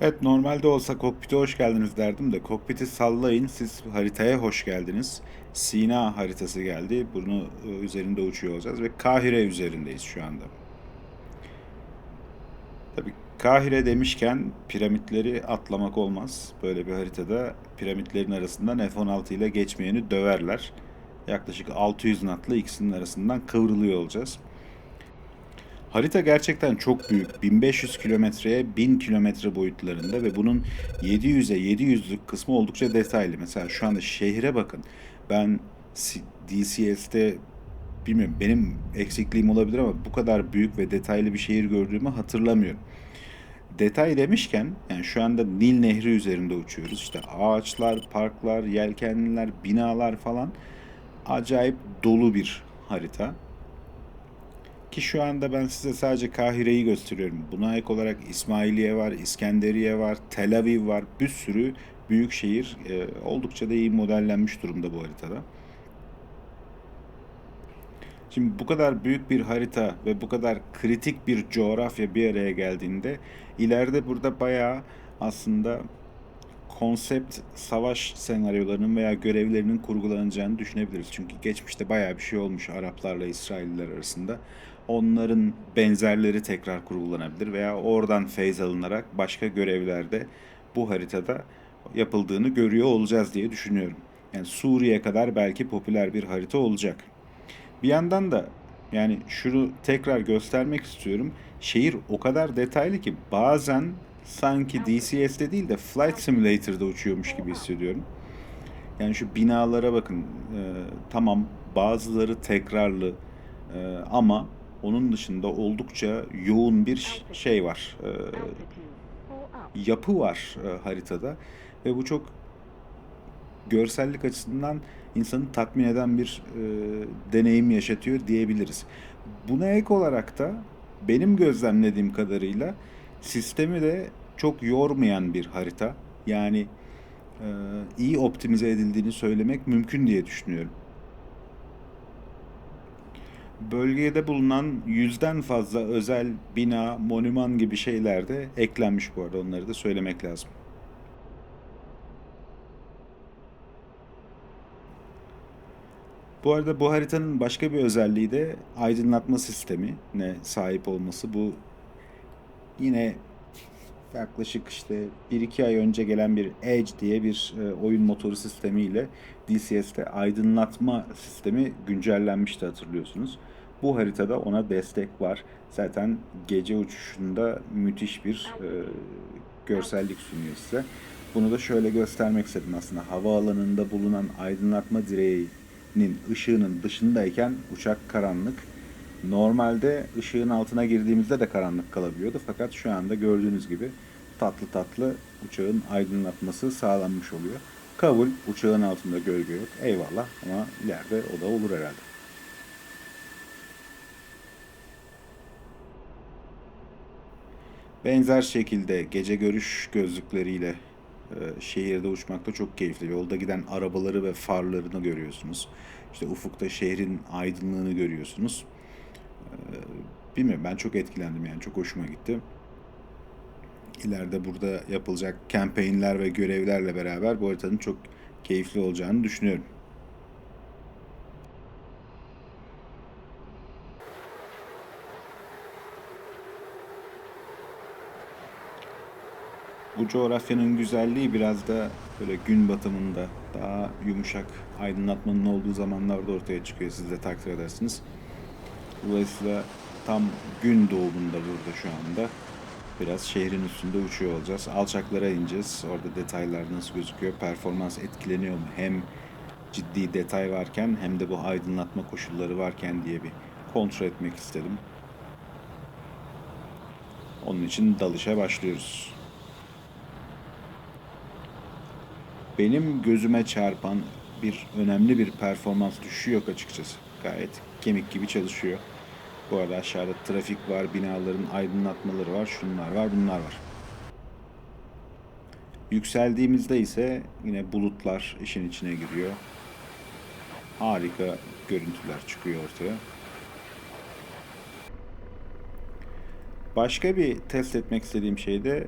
Evet normalde olsa kokpite hoş geldiniz derdim de kokpiti sallayın siz haritaya hoş geldiniz. Sina haritası geldi. Bunu e, üzerinde uçuyor olacağız ve Kahire üzerindeyiz şu anda. Tabii Kahire demişken piramitleri atlamak olmaz. Böyle bir haritada piramitlerin arasından F-16 ile geçmeyeni döverler. Yaklaşık 600 knotla ikisinin arasından kıvrılıyor olacağız. Harita gerçekten çok büyük. 1500 kilometreye 1000 kilometre boyutlarında ve bunun 700'e 700'lük kısmı oldukça detaylı. Mesela şu anda şehre bakın. Ben DCS'te bilmiyorum benim eksikliğim olabilir ama bu kadar büyük ve detaylı bir şehir gördüğümü hatırlamıyorum. Detay demişken yani şu anda Nil Nehri üzerinde uçuyoruz. İşte ağaçlar, parklar, yelkenliler, binalar falan acayip dolu bir harita. Ki şu anda ben size sadece Kahire'yi gösteriyorum. Buna ek olarak İsmailiye var, İskenderiye var, Tel Aviv var. Bir sürü büyük şehir e, oldukça da iyi modellenmiş durumda bu haritada. Şimdi bu kadar büyük bir harita ve bu kadar kritik bir coğrafya bir araya geldiğinde ileride burada bayağı aslında konsept savaş senaryolarının veya görevlerinin kurgulanacağını düşünebiliriz. Çünkü geçmişte bayağı bir şey olmuş Araplarla İsrailliler arasında. Onların benzerleri tekrar kurgulanabilir veya oradan feyz alınarak başka görevlerde bu haritada yapıldığını görüyor olacağız diye düşünüyorum. Yani Suriye kadar belki popüler bir harita olacak. Bir yandan da yani şunu tekrar göstermek istiyorum. Şehir o kadar detaylı ki bazen sanki DCS'de değil de Flight Simulator'da uçuyormuş gibi hissediyorum. Yani şu binalara bakın. Ee, tamam bazıları tekrarlı ee, ama onun dışında oldukça yoğun bir şey var. Ee, yapı var e, haritada ve bu çok görsellik açısından insanı tatmin eden bir e, deneyim yaşatıyor diyebiliriz. Buna ek olarak da benim gözlemlediğim kadarıyla sistemi de çok yormayan bir harita. Yani e, iyi optimize edildiğini söylemek mümkün diye düşünüyorum. Bölgede bulunan yüzden fazla özel bina, monüman gibi şeyler de eklenmiş bu arada onları da söylemek lazım. Bu arada bu haritanın başka bir özelliği de aydınlatma sistemine sahip olması. Bu yine yaklaşık işte 1-2 ay önce gelen bir Edge diye bir e, oyun motoru sistemiyle DCS'te aydınlatma sistemi güncellenmişti hatırlıyorsunuz. Bu haritada ona destek var. Zaten gece uçuşunda müthiş bir e, görsellik sunuyor size. Bunu da şöyle göstermek istedim aslında. Havaalanında bulunan aydınlatma direğinin ışığının dışındayken uçak karanlık. Normalde ışığın altına girdiğimizde de karanlık kalabiliyordu. Fakat şu anda gördüğünüz gibi tatlı tatlı uçağın aydınlatması sağlanmış oluyor. Kabul, uçağın altında gölge yok. Eyvallah ama ileride o da olur herhalde. Benzer şekilde gece görüş gözlükleriyle e, şehirde uçmak da çok keyifli. Yolda giden arabaları ve farlarını görüyorsunuz. İşte ufukta şehrin aydınlığını görüyorsunuz. Bilmiyorum ben çok etkilendim yani çok hoşuma gitti. İleride burada yapılacak campaignler ve görevlerle beraber bu haritanın çok keyifli olacağını düşünüyorum. Bu coğrafyanın güzelliği biraz da böyle gün batımında daha yumuşak aydınlatmanın olduğu zamanlarda ortaya çıkıyor. Siz de takdir edersiniz. Dolayısıyla tam gün doğumunda burada şu anda. Biraz şehrin üstünde uçuyor olacağız. Alçaklara ineceğiz. Orada detaylar nasıl gözüküyor? Performans etkileniyor mu? Hem ciddi detay varken hem de bu aydınlatma koşulları varken diye bir kontrol etmek istedim. Onun için dalışa başlıyoruz. benim gözüme çarpan bir önemli bir performans düşüşü yok açıkçası. Gayet kemik gibi çalışıyor. Bu arada aşağıda trafik var, binaların aydınlatmaları var, şunlar var, bunlar var. Yükseldiğimizde ise yine bulutlar işin içine giriyor. Harika görüntüler çıkıyor ortaya. Başka bir test etmek istediğim şey de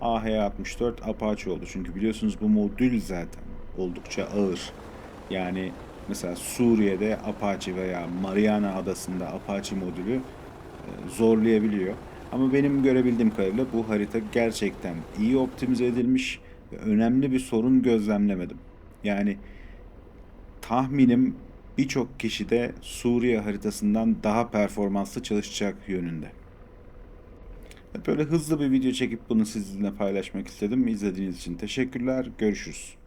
AH64 Apache oldu. Çünkü biliyorsunuz bu modül zaten oldukça ağır. Yani mesela Suriye'de Apache veya Mariana Adası'nda Apache modülü e, zorlayabiliyor. Ama benim görebildiğim kadarıyla bu harita gerçekten iyi optimize edilmiş ve önemli bir sorun gözlemlemedim. Yani tahminim birçok kişi de Suriye haritasından daha performanslı çalışacak yönünde. Böyle hızlı bir video çekip bunu sizinle paylaşmak istedim. İzlediğiniz için teşekkürler. Görüşürüz.